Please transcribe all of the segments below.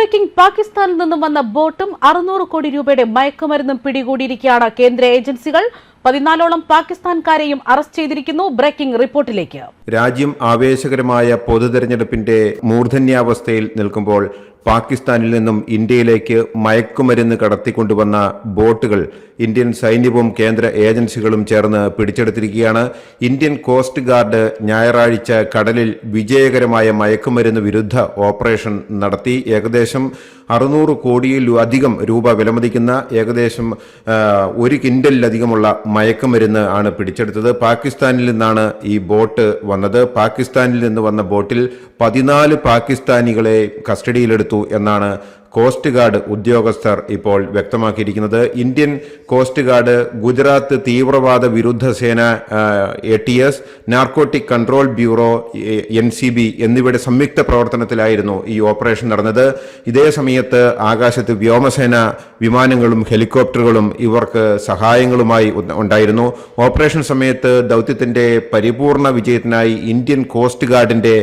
Breaking പാകിസ്ഥാനിൽ നിന്നും വന്ന ബോട്ടും അറുന്നൂറ് കോടി രൂപയുടെ മയക്കുമരുന്നും പിടികൂടിയിരിക്കുകയാണ് കേന്ദ്ര ഏജൻസികൾ. പതിനാലോളം പാകിസ്ഥാൻകാരെയും അറസ്റ്റ് ചെയ്തിരിക്കുന്നു ബ്രേക്കിംഗ് റിപ്പോർട്ടിലേക്ക്. രാജ്യം ആവേശകരമായ പൊതുതെരഞ്ഞെടുപ്പിന്റെ മൂർധന്യാവസ്ഥയിൽ നിൽക്കുമ്പോൾ പാകിസ്ഥാനിൽ നിന്നും ഇന്ത്യയിലേക്ക് മയക്കുമരുന്ന് കടത്തിക്കൊണ്ടുവന്ന ബോട്ടുകൾ ഇന്ത്യൻ സൈന്യവും കേന്ദ്ര ഏജൻസികളും ചേർന്ന് പിടിച്ചെടുത്തിരിക്കുകയാണ്. ഇന്ത്യൻ കോസ്റ്റ് ഗാർഡ് ഞായറാഴ്ച കടലിൽ വിജയകരമായ മയക്കുമരുന്ന് വിരുദ്ധ ഓപ്പറേഷൻ നടത്തി. ഏകദേശം അറുന്നൂറ് കോടിയിലധികം രൂപ വിലമതിക്കുന്ന ഏകദേശം ഒരു കിൻഡലിലധികമുള്ള മയക്കുമരുന്ന് ആണ് പിടിച്ചെടുത്തത്. പാകിസ്ഥാനിൽ നിന്നാണ് ഈ ബോട്ട് വന്നത്. പാകിസ്ഥാനിൽ നിന്ന് വന്ന ബോട്ടിൽ പതിനാല് പാകിസ്ഥാനികളെ കസ്റ്റഡിയിലെടുത്തു എന്നാണ് കോസ്റ്റ് ഗാർഡ് ഉദ്യോഗസ്ഥർ ഇപ്പോൾ വ്യക്തമാക്കിയിരിക്കുന്നത്. ഇന്ത്യൻ കോസ്റ്റ് ഗാർഡ് ഗുജറാത്ത് തീവ്രവാദ വിരുദ്ധ സേന A T S narcotic control bureau N C B എന്നിവയുടെ സംയുക്ത പ്രവർത്തനത്തിലായിരുന്നു ഈ ഓപ്പറേഷൻ നടന്നത്. ഇതേ സമയത്ത് ആകാശത്ത് വ്യോമസേന വിമാനങ്ങളും ഹെലികോപ്റ്ററുകളും ഇവർക്ക് സഹായങ്ങളുമായി ഉണ്ടായിരുന്നു. ഓപ്പറേഷൻ സമയത്ത് ദൗത്യത്തിന്റെ പരിപൂർണ വിജയത്തിനായി ഇന്ത്യൻ കോസ്റ്റ് ഗാർഡിന്റെ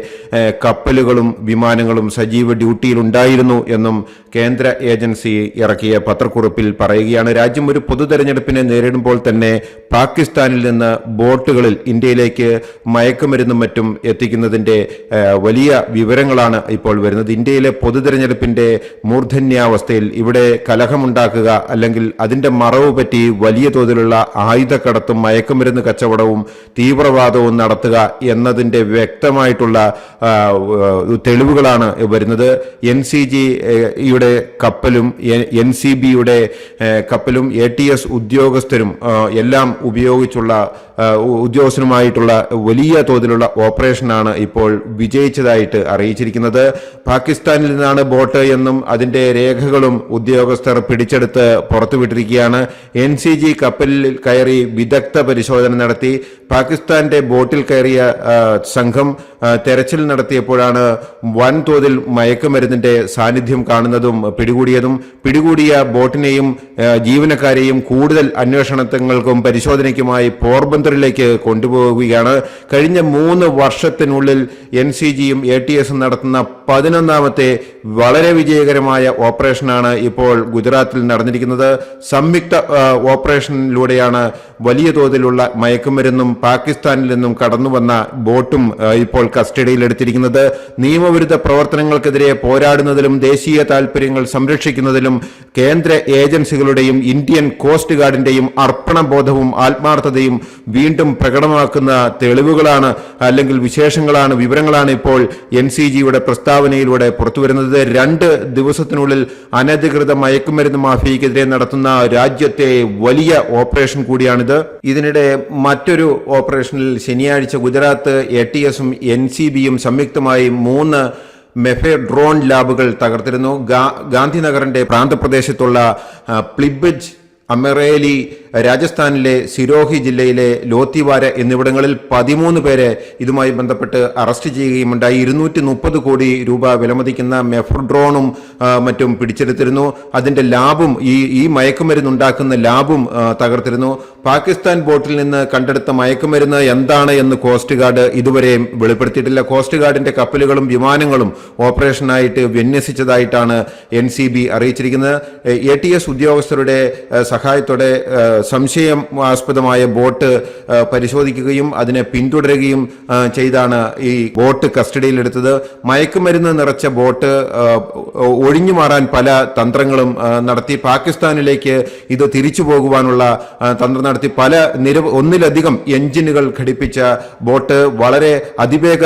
കപ്പലുകളും വിമാനങ്ങളും സജീവ ഡ്യൂട്ടിയിലുണ്ടായിരുന്നു എന്നും കേന്ദ്ര ഏജൻസി ഇറക്കിയ പത്രക്കുറിപ്പിൽ പറയുകയാണ് രാജ്യം ഒരു പൊതു തെരഞ്ഞെടുപ്പിനെ നേരിടുമ്പോൾ തന്നെ പാകിസ്ഥാനിൽ നിന്ന് ബോട്ടുകളിൽ ഇന്ത്യയിലേക്ക് മയക്കുമരുന്നും മറ്റും എത്തിക്കുന്നതിന്റെ വലിയ വിവരങ്ങളാണ് ഇപ്പോൾ വരുന്നത്. ഇന്ത്യയിലെ പൊതു മൂർധന്യാവസ്ഥയിൽ ഇവിടെ കലഹമുണ്ടാക്കുക അല്ലെങ്കിൽ അതിന്റെ മറവ് പറ്റി വലിയ തോതിലുള്ള ആയുധക്കടത്തും മയക്കുമരുന്ന് കച്ചവടവും തീവ്രവാദവും നടത്തുക എന്നതിന്റെ വ്യക്തമായിട്ടുള്ള തെളിവുകളാണ് വരുന്നത്. എൻ സി ജി യുടെ കപ്പലും എൻ സി ബിയുടെ കപ്പലും എ ടി എസ് ഉദ്യോഗസ്ഥരും എല്ലാം ഉപയോഗിച്ചുള്ള ഉദ്യോഗസ്ഥരുമായിട്ടുള്ള വലിയ തോതിലുള്ള ഓപ്പറേഷനാണ് ഇപ്പോൾ വിജയിച്ചതായിട്ട് അറിയിച്ചിരിക്കുന്നത്. പാകിസ്ഥാനിൽ നിന്നാണ് ബോട്ട് എന്നും അതിന്റെ രേഖകളും ഉദ്യോഗസ്ഥർ പിടിച്ചെടുത്ത് പുറത്തുവിട്ടിരിക്കുകയാണ്. എൻ സി ജി കപ്പലിൽ കയറി വിദഗ്ധ പരിശോധന നടത്തി. പാകിസ്ഥാന്റെ ബോട്ടിൽ കയറിയ സംഘം തെരച്ചിൽ നടത്തിയപ്പോഴാണ് വൻതോതിൽ മയക്കുമരുന്നിന്റെ സാന്നിധ്യം കാണുന്നതും പിടികൂടിയതും. പിടികൂടിയ ബോട്ടിനെയും ജീവനക്കാരെയും കൂടുതൽ അന്വേഷണങ്ങൾക്കും പരിശോധനയ്ക്കുമായി പോർബന്തറിലേക്ക് കൊണ്ടുപോവുകയാണ്. കഴിഞ്ഞ മൂന്ന് വർഷത്തിനുള്ളിൽ എൻ സി ജിയും എ ടി എസും നടത്തുന്ന പതിനൊന്നാമത്തെ വളരെ വിജയകരമായ ഓപ്പറേഷനാണ് ഇപ്പോൾ ഗുജറാത്തിൽ നടന്നിരിക്കുന്നത്. സംയുക്ത ഓപ്പറേഷനിലൂടെയാണ് വലിയ തോതിലുള്ള മയക്കുമരുന്നും പാകിസ്ഥാനിൽ നിന്നും കടന്നുവന്ന ബോട്ടും ആ, കസ്റ്റഡിയിലെടുത്തിരിക്കുന്നത്. നിയമവിരുദ്ധ പ്രവർത്തനങ്ങൾക്കെതിരെ പോരാടുന്നതിലും ദേശീയ താൽപര്യങ്ങൾ സംരക്ഷിക്കുന്നതിലും കേന്ദ്ര ഏജൻസികളുടെയും ഇന്ത്യൻ കോസ്റ്റ് ഗാർഡിന്റെയും അർപ്പണബോധവും ആത്മാർത്ഥതയും വീണ്ടും പ്രകടമാക്കുന്ന തെളിവുകളാണ് അല്ലെങ്കിൽ വിശേഷങ്ങളാണ് വിവരങ്ങളാണ് ഇപ്പോൾ എൻ സി ജിയുടെ പ്രസ്താവനയിലൂടെ പുറത്തുവരുന്നത്. രണ്ട് ദിവസത്തിനുള്ളിൽ അനധികൃത മയക്കുമരുന്ന് മാഫിയക്കെതിരെ നടത്തുന്ന രാജ്യത്തെ വലിയ ഓപ്പറേഷൻ കൂടിയാണിത്. ഇതിനിടെ മറ്റൊരു ഓപ്പറേഷനിൽ ശനിയാഴ്ച ഗുജറാത്ത് എ ടി എസും എൻ സി ബിയും സംയുക്തമായി മൂന്ന് മെഫെ ഡ്രോൺ ലാബുകൾ തകർത്തിരുന്നു. ഗാന്ധിനഗറിന്റെ പ്രാന്തപ്രദേശത്തുള്ള പ്ലിബിജ് അമറേലി രാജസ്ഥാനിലെ സിരോഹി ജില്ലയിലെ ലോത്തിവാര എന്നിവിടങ്ങളിൽ പതിമൂന്ന് പേരെ ഇതുമായി ബന്ധപ്പെട്ട് അറസ്റ്റ് ചെയ്യുകയുമുണ്ടായി. ഇരുന്നൂറ്റി മുപ്പത് കോടി രൂപ വിലമതിക്കുന്ന മെഫർ ഡ്രോണും മറ്റും പിടിച്ചെടുത്തിരുന്നു. അതിന്റെ ലാബും ഈ ഈ മയക്കുമരുന്നുണ്ടാക്കുന്ന ലാബും തകർത്തിരുന്നു. പാകിസ്ഥാൻ ബോട്ടിൽ നിന്ന് കണ്ടെടുത്ത മയക്കുമരുന്ന് എന്താണ് എന്ന് കോസ്റ്റ് ഗാർഡ് ഇതുവരെയും വെളിപ്പെടുത്തിയിട്ടില്ല. കോസ്റ്റ് ഗാർഡിന്റെ കപ്പലുകളും വിമാനങ്ങളും ഓപ്പറേഷനായിട്ട് വിന്യസിച്ചതായിട്ടാണ് എൻ സി ബി അറിയിച്ചിരിക്കുന്നത്. എ ടി എസ് ഉദ്യോഗസ്ഥരുടെ സഹായത്തോടെ സംശയാസ്പദമായ ബോട്ട് പരിശോധിക്കുകയും അതിനെ പിന്തുടരുകയും ചെയ്താണ് ഈ ബോട്ട് കസ്റ്റഡിയിലെടുത്തത്. മയക്കുമരുന്ന് നിറച്ച ബോട്ട് ഒഴിഞ്ഞു മാറാൻ പല തന്ത്രങ്ങളും നടത്തി. പാകിസ്ഥാനിലേക്ക് ഇത് തിരിച്ചു പോകുവാനുള്ള തന്ത്രം നടത്തി. പല നിര ഒന്നിലധികം എഞ്ചിനുകൾ ഘടിപ്പിച്ച ബോട്ട് വളരെ അതിവേഗ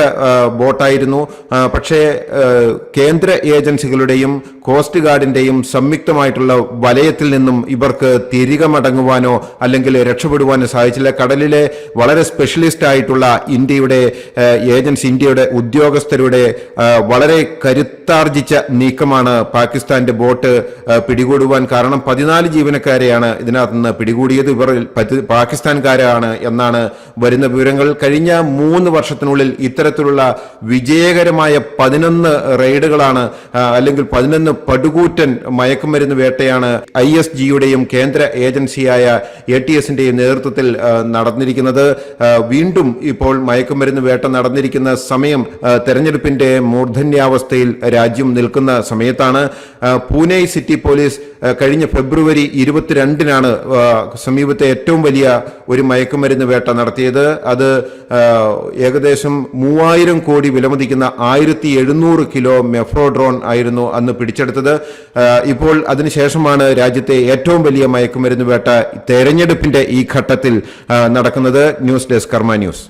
ബോട്ടായിരുന്നു. പക്ഷേ കേന്ദ്ര ഏജൻസികളുടെയും കോസ്റ്റ് ഗാർഡിന്റെയും സംയുക്തമായിട്ടുള്ള വലയത്തിൽ നിന്നും ഇവർക്ക് തിരികെ മടങ്ങുവാനോ അല്ലെങ്കിൽ രക്ഷപ്പെടുവാനോ സാധിച്ചില്ല. കടലിലെ വളരെ സ്പെഷ്യലിസ്റ്റ് ആയിട്ടുള്ള ഇന്ത്യയുടെ ഏജൻസി ഇന്ത്യയുടെ ഉദ്യോഗസ്ഥരുടെ വളരെ കരുത്താർജിച്ച നീക്കമാണ് പാകിസ്ഥാന്റെ ബോട്ട് പിടികൂടുവാൻ കാരണം പതിനാല് ജീവനക്കാരെയാണ് ഇതിനകത്ത് നിന്ന് പിടികൂടിയത്. ഇവർ പാകിസ്ഥാൻകാരാണ് എന്നാണ് വരുന്ന വിവരങ്ങൾ. കഴിഞ്ഞ മൂന്ന് വർഷത്തിനുള്ളിൽ ഇത്തരത്തിലുള്ള വിജയകരമായ പതിനൊന്ന് റെയ്ഡുകളാണ് അല്ലെങ്കിൽ പതിനൊന്ന് പടുകൂറ്റൻ മയക്കുമരുന്ന് വേട്ടയാണ് ഐ എസ് ജിയുടെയും കേന്ദ്ര ഏജൻസിയായ എ ടി എസിന്റെയും നേതൃത്വത്തിൽ നടന്നിരിക്കുന്നത്. വീണ്ടും ഇപ്പോൾ മയക്കുമരുന്ന് വേട്ട നടന്നിരിക്കുന്ന സമയം തെരഞ്ഞെടുപ്പിന്റെ മൂർധന്യാവസ്ഥയിൽ രാജ്യം നിൽക്കുന്ന സമയത്താണ്. പൂനെ സിറ്റി പോലീസ് കഴിഞ്ഞ ഫെബ്രുവരി ഇരുപത്തിരണ്ടിനാണ് സമീപത്തെ ഏറ്റവും വലിയ ഒരു മയക്കുമരുന്ന് വേട്ട നടത്തിയത്. അത് ഏകദേശം മൂവായിരം കോടി വിലമതിക്കുന്ന ആയിരത്തി എഴുന്നൂറ് കിലോ മെഫ്രോഡ്രോൺ ആയിരുന്നു അന്ന് പിടിച്ചെടുത്തത്. ഇപ്പോൾ അതിനുശേഷമാണ് രാജ്യത്തെ ഏറ്റവും വലിയ മയക്കുമരുന്ന് വേട്ട തെരഞ്ഞെടുപ്പിന്റെ ഈ ഘട്ടത്തിൽ നടക്കുന്നത് ന്യൂസ് ഡെസ്ക് കർമ്മ ന്യൂസ്.